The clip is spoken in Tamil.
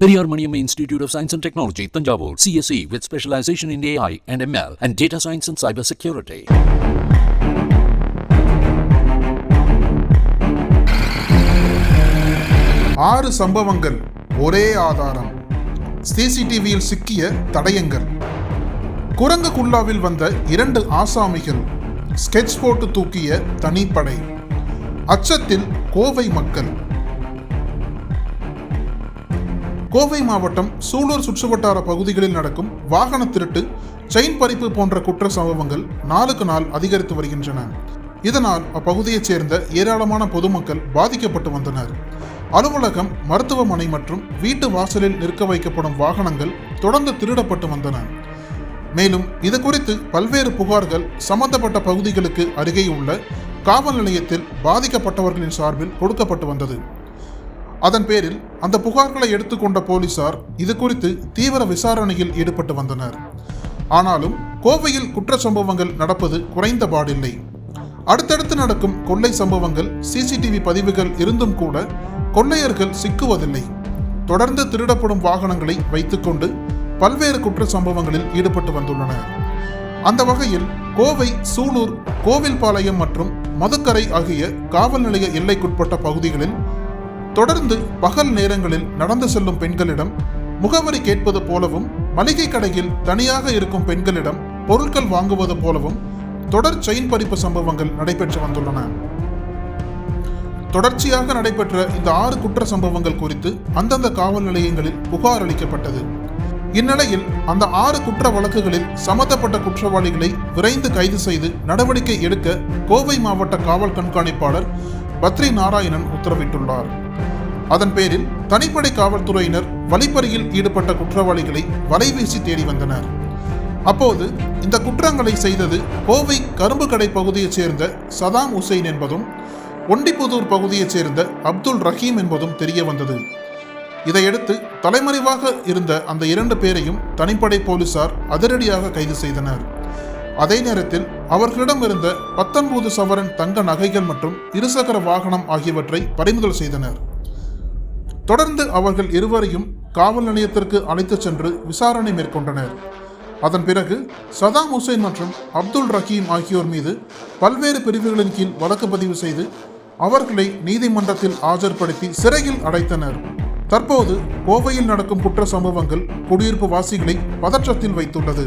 Periyar Maniam institute of science and technology Thanjavur CSC with specialization in AI and ML and data science and cyber security ஆறு சம்பவங்கள் ஒரே ஆதாரம் சிசிடிவியில் சிக்கிய தடயங்கள் குரங்குக்குள்ளாவில் வந்த இரண்டு ஆசாமிகள் ஸ்கெட்ச் போட்டு தூக்கிய தனிப்படை அச்சத்தில் கோவை மக்கள் கோவை மாவட்டம் சூலூர் சுற்றுவட்டார பகுதிகளில் நடக்கும் வாகன திருட்டு செயின் பறிப்பு போன்ற குற்ற சம்பவங்கள் நாளுக்கு நாள் அதிகரித்து வருகின்றன. இதனால் அப்பகுதியைச் சேர்ந்த ஏராளமான பொதுமக்கள் பாதிக்கப்பட்டு வந்தனர். அலுவலகம் மருத்துவமனை மற்றும் வீட்டு வாசலில் நிற்க வைக்கப்படும் வாகனங்கள் தொடர்ந்து திருடப்பட்டு வந்தன. மேலும் இது குறித்து பல்வேறு புகார்கள் சம்பந்தப்பட்ட பகுதிகளுக்கு அருகே உள்ள காவல் நிலையத்தில் பாதிக்கப்பட்டவர்களின் சார்பில் கொடுக்கப்பட்டு வந்தது. அதன் பேரில் அந்த புகார்களை எடுத்துக்கொண்ட போலீசார் இது குறித்து தீவிர விசாரணையில் ஈடுபட்டு வந்தனர். ஆனாலும் கோவையில் குற்ற சம்பவங்கள் நடப்பது குறைந்த பாடில்லை. அடுத்தடுத்து நடக்கும் கொள்ளை சம்பவங்கள் சிசிடிவி பதிவுகள் இருந்தும் கூட கொள்ளையர்கள் சிக்குவதில்லை. தொடர்ந்து திருடப்படும் வாகனங்களை வைத்துக்கொண்டு பல்வேறு குற்ற சம்பவங்களில் ஈடுபட்டு வந்துள்ளனர். அந்த வகையில் கோவை சூலூர் கோவில்பாளையம் மற்றும் மதுக்கரை ஆகிய காவல் நிலைய எல்லைக்குட்பட்ட பகுதிகளில் தொடர்ந்து பகல் நேரங்களில் நடந்து செல்லும் பெண்களிடம் முகவரி கேட்பது போலவும் மளிகை கடையில் தனியாக இருக்கும் பெண்களிடம் பொருட்கள் வாங்குவது போலவும் தொடர் செயின் பறிப்பு சம்பவங்கள் நடைபெற்று வந்துள்ளன. தொடர்ச்சியாக நடைபெற்ற இந்த ஆறு குற்ற சம்பவங்கள் குறித்து அந்தந்த காவல் நிலையங்களில் புகார் அளிக்கப்பட்டது. இந்நிலையில் அந்த ஆறு குற்ற வழக்குகளில் சம்பந்தப்பட்ட குற்றவாளிகளை விரைந்து கைது செய்து நடவடிக்கை எடுக்க கோவை மாவட்ட காவல் கண்காணிப்பாளர் பத்ரி நாராயணன் உத்தரவிட்டுள்ளார். அதன் பேரில் தனிப்படை காவல்துறையினர் வழிப்பறியில் ஈடுபட்ட குற்றவாளிகளை வலைவீசி தேடி வந்தனர். அப்போது இந்த குற்றங்களை செய்தது கோவை கரும்பு கடை பகுதியைச் சேர்ந்த சதாம் உசைன் என்பதும் ஒண்டிப்புதூர் பகுதியைச் சேர்ந்த அப்துல் ரஹீம் என்பதும் தெரிய வந்தது இதையடுத்து தலைமறைவாக இருந்த அந்த இரண்டு பேரையும் தனிப்படை போலீசார் அதிரடியாக கைது செய்தனர். அதே நேரத்தில் அவர்களிடம் இருந்த பத்தொன்பது சவரன் தங்க நகைகள் மற்றும் இருசக்கர வாகனம் ஆகியவற்றை பறிமுதல் செய்தனர். தொடர்ந்து அவர்கள் இருவரையும் காவல் நிலையத்திற்கு அழைத்துச் சென்று விசாரணை மேற்கொண்டனர். அதன் பிறகு சதாம் ஹுசைன் மற்றும் அப்துல் ரஹீம் ஆகியோர் மீது பல்வேறு பிரிவுகளின் கீழ் வழக்கு பதிவு செய்து அவர்களை நீதிமன்றத்தில் ஆஜர்படுத்தி சிறையில் அடைத்தனர். தற்போது கோவையில் நடக்கும் குற்ற சம்பவங்கள் குடியிருப்பு வாசிகளை பதற்றத்தில் வைத்துள்ளது.